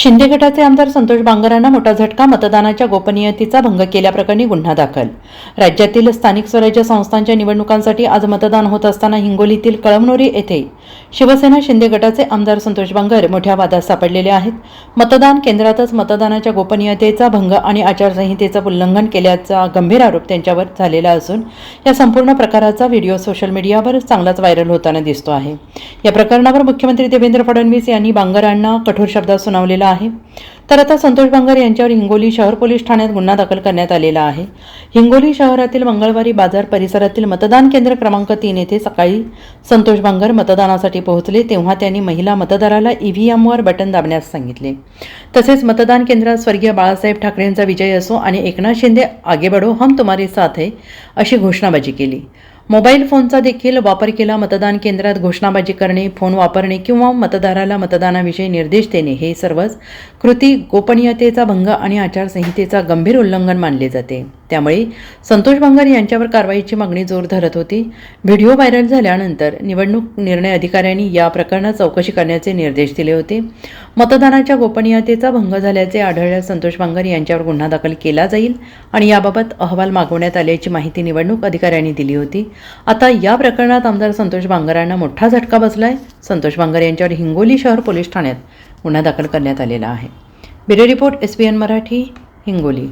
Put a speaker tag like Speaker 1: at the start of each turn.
Speaker 1: शिंदे गटाचे आमदार संतोष बांगरांना मोठा झटका मतदानाच्या गोपनीयतेचा भंग केल्याप्रकरणी गुन्हा दाखल. राज्यातील स्थानिक स्वराज्य संस्थांच्या निवडणुकांसाठी आज मतदान होत असताना हिंगोलीतील कळमनुरी येथे शिवसेना शिंदे गटाचे आमदार संतोष बांगर मोठ्या वादात सापडलेले आहेत. मतदान केंद्रातच मतदानाच्या गोपनीयतेचा भंग आणि आचारसंहितेचं उल्लंघन केल्याचा गंभीर आरोप त्यांच्यावर झालेला असून या संपूर्ण प्रकाराचा व्हिडिओ सोशल मीडियावर चांगलाच व्हायरल होताना दिसतो आहे. या प्रकरणावर मुख्यमंत्री देवेंद्र फडणवीस यांनी बांगरांना कठोर शब्दात सुनावलेला आहे. तर आता संतोष बांगर यांच्यावर हिंगोली शहर पोलीस ठाण्यात गुन्हा दाखल करण्यात आलेला आहे. हिंगोली शहरातील मंगळवारी बाजार परिसरातील मतदान केंद्र क्रमांक तीन येथे सकाळी संतोष बांगर मतदानासाठी पोहोचले तेव्हा त्यांनी महिला मतदाराला ईव्हीएमवर बटन दाबण्यास सांगितले. तसेच मतदान केंद्रात स्वर्गीय बाळासाहेब ठाकरेंचा विजय असो आणि एकनाथ शिंदे आगे बढो हम तुम्हारे साथ है अशी घोषणाबाजी केली. मोबाईल फोनचा देखील वापर केला मतदान केंद्रात घोषणाबाजी करणे फोन वापरणे किंवा मतदाराला मतदानाविषयी निर्देश देणे हे सर्वच कृती गोपनीयतेचा भंग आणि आचारसंहितेचा गंभीर उल्लंघन मानले जाते. त्यामुळे संतोष बांगर यांच्यावर कारवाईची मागणी जोर धरत होती. व्हिडिओ व्हायरल झाल्यानंतर निवडणूक निर्णय अधिकाऱ्यांनी या प्रकरणात चौकशी करण्याचे निर्देश दिले होते. मतदानाच्या गोपनीयतेचा भंग झाल्याचे आढळल्यास संतोष बांगर यांच्यावर गुन्हा दाखल केला जाईल आणि याबाबत अहवाल मागवण्यात आल्याची माहिती निवडणूक अधिकाऱ्यांनी दिली होती. आता या प्रकरणात आमदार संतोष बांगरांना मोठा झटका बसलाय. संतोष बांगर यांच्यावर हिंगोली शहर पोलीस ठाण्यात गुन्हा दाखल करण्यात आलेला आहे. Bureau report S Marathi Hingoli.